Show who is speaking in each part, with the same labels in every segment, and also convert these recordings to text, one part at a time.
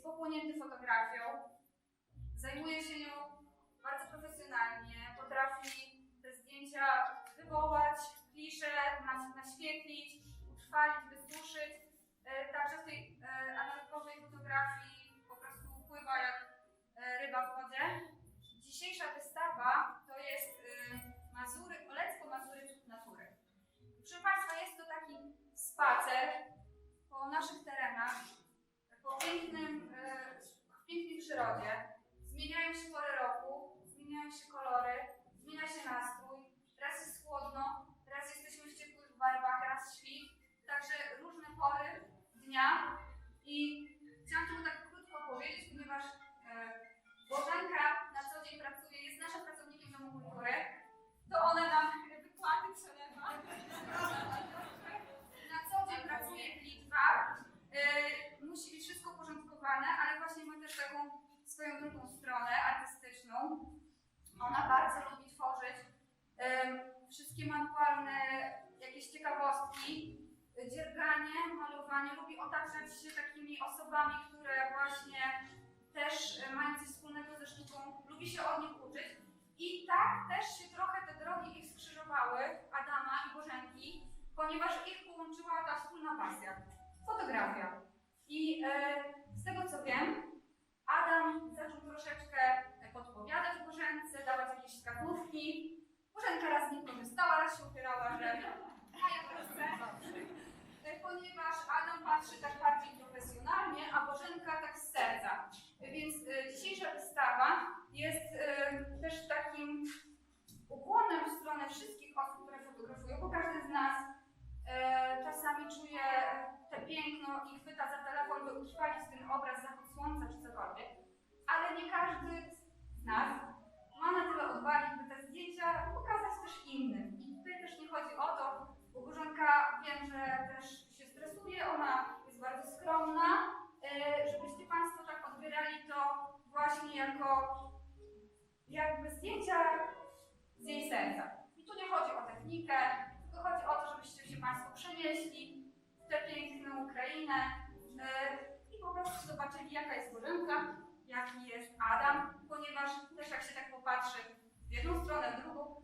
Speaker 1: jest pochłonięty fotografią, zajmuje się nią bardzo profesjonalnie, potrafi te zdjęcia wywołać, klisze naświetlić, utrwalić, wysuszyć. E, także w tej e, analogowej fotografii po prostu pływa jak e, ryba w wodzie. Dzisiejsza wystawa to jest Mazury, Olecko-Mazury Natury. Proszę Państwa, jest to taki spacer po naszych terenach, pięknym, e, w pięknej przyrodzie, zmieniają się pory roku, otaczać się takimi osobami, które właśnie też e, mają coś wspólnego ze sztuką, lubi się od nich uczyć. I tak też się trochę te drogi ich skrzyżowały, Adama i Bożenki, ponieważ ich połączyła ta wspólna pasja fotografia. I e, z tego co wiem, Adam zaczął troszeczkę e, podpowiadać Bożence, dawać jakieś wskazówki. Bożenka raz nie korzystała, raz się upierała, że a ja teraz ponieważ Adam patrzy tak bardziej jakby zdjęcia z jej serca. I tu nie chodzi o technikę, tylko chodzi o to, żebyście się Państwo przenieśli w tę piękną Ukrainę y, i po prostu zobaczyli, jaka jest Bożenka, jaki jest Adam, ponieważ też jak się tak popatrzy w jedną stronę, w drugą,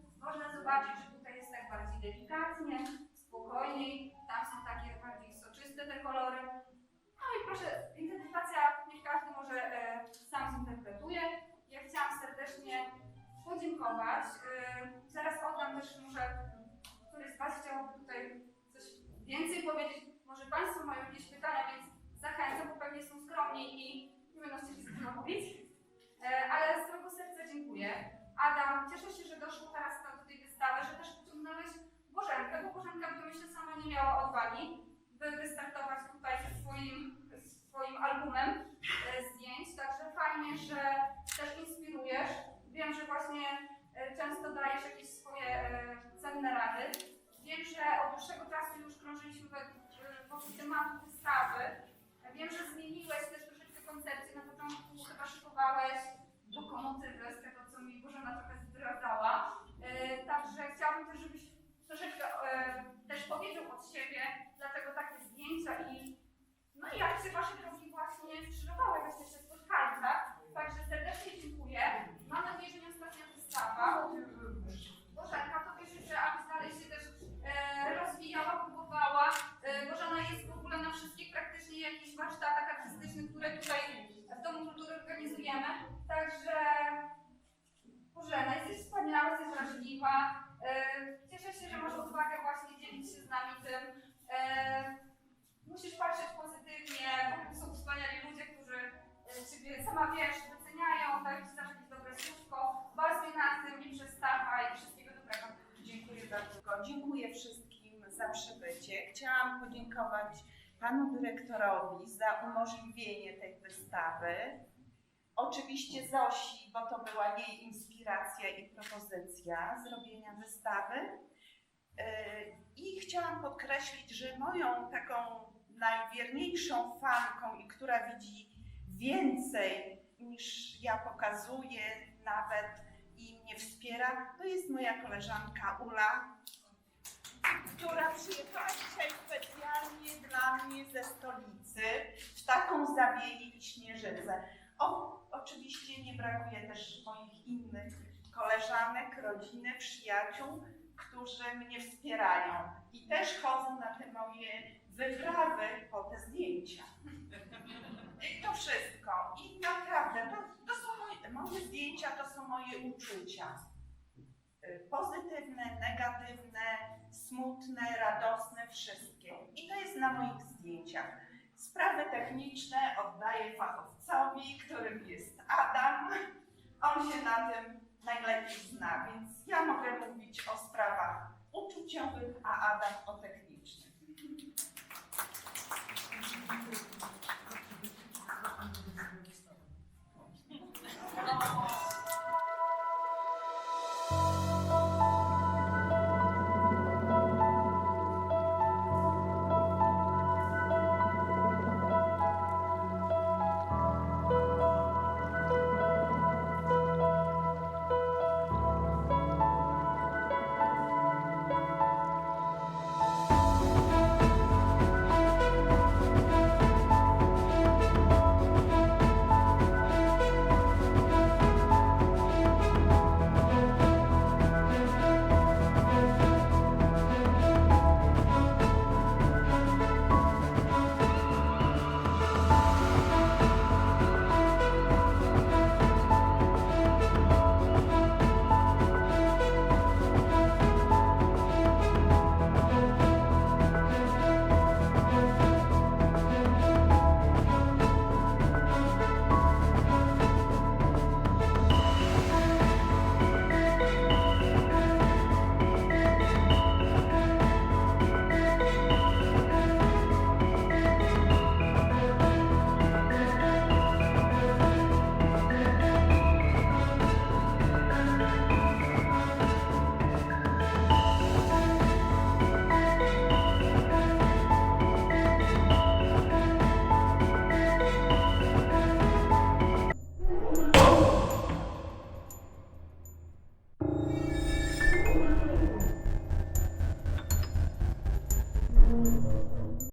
Speaker 1: for. podziękować
Speaker 2: panu dyrektorowi za umożliwienie tej wystawy. Oczywiście Zosi, bo to była jej inspiracja i propozycja zrobienia wystawy. Y, I chciałam podkreślić, że moją taką najwierniejszą fanką i która widzi więcej niż ja pokazuję nawet i mnie wspiera, to jest moja koleżanka Ula, która przyjechała dzisiaj nami ze stolicy w taką zawieję i śnieżycę. O, oczywiście nie brakuje też moich innych koleżanek, rodziny, przyjaciół, którzy mnie wspierają i też chodzą na te moje wyprawy po te zdjęcia. I To wszystko. I naprawdę, to, to są moje, moje zdjęcia, to są moje uczucia. Pozytywne, negatywne, smutne, radosne, wszystkie. I to jest na moich zdjęciach. Sprawy techniczne oddaję fachowcowi, którym jest Adam. On się na tym najlepiej zna, więc ja mogę mówić o sprawach uczuciowych, a Adam o technicznych.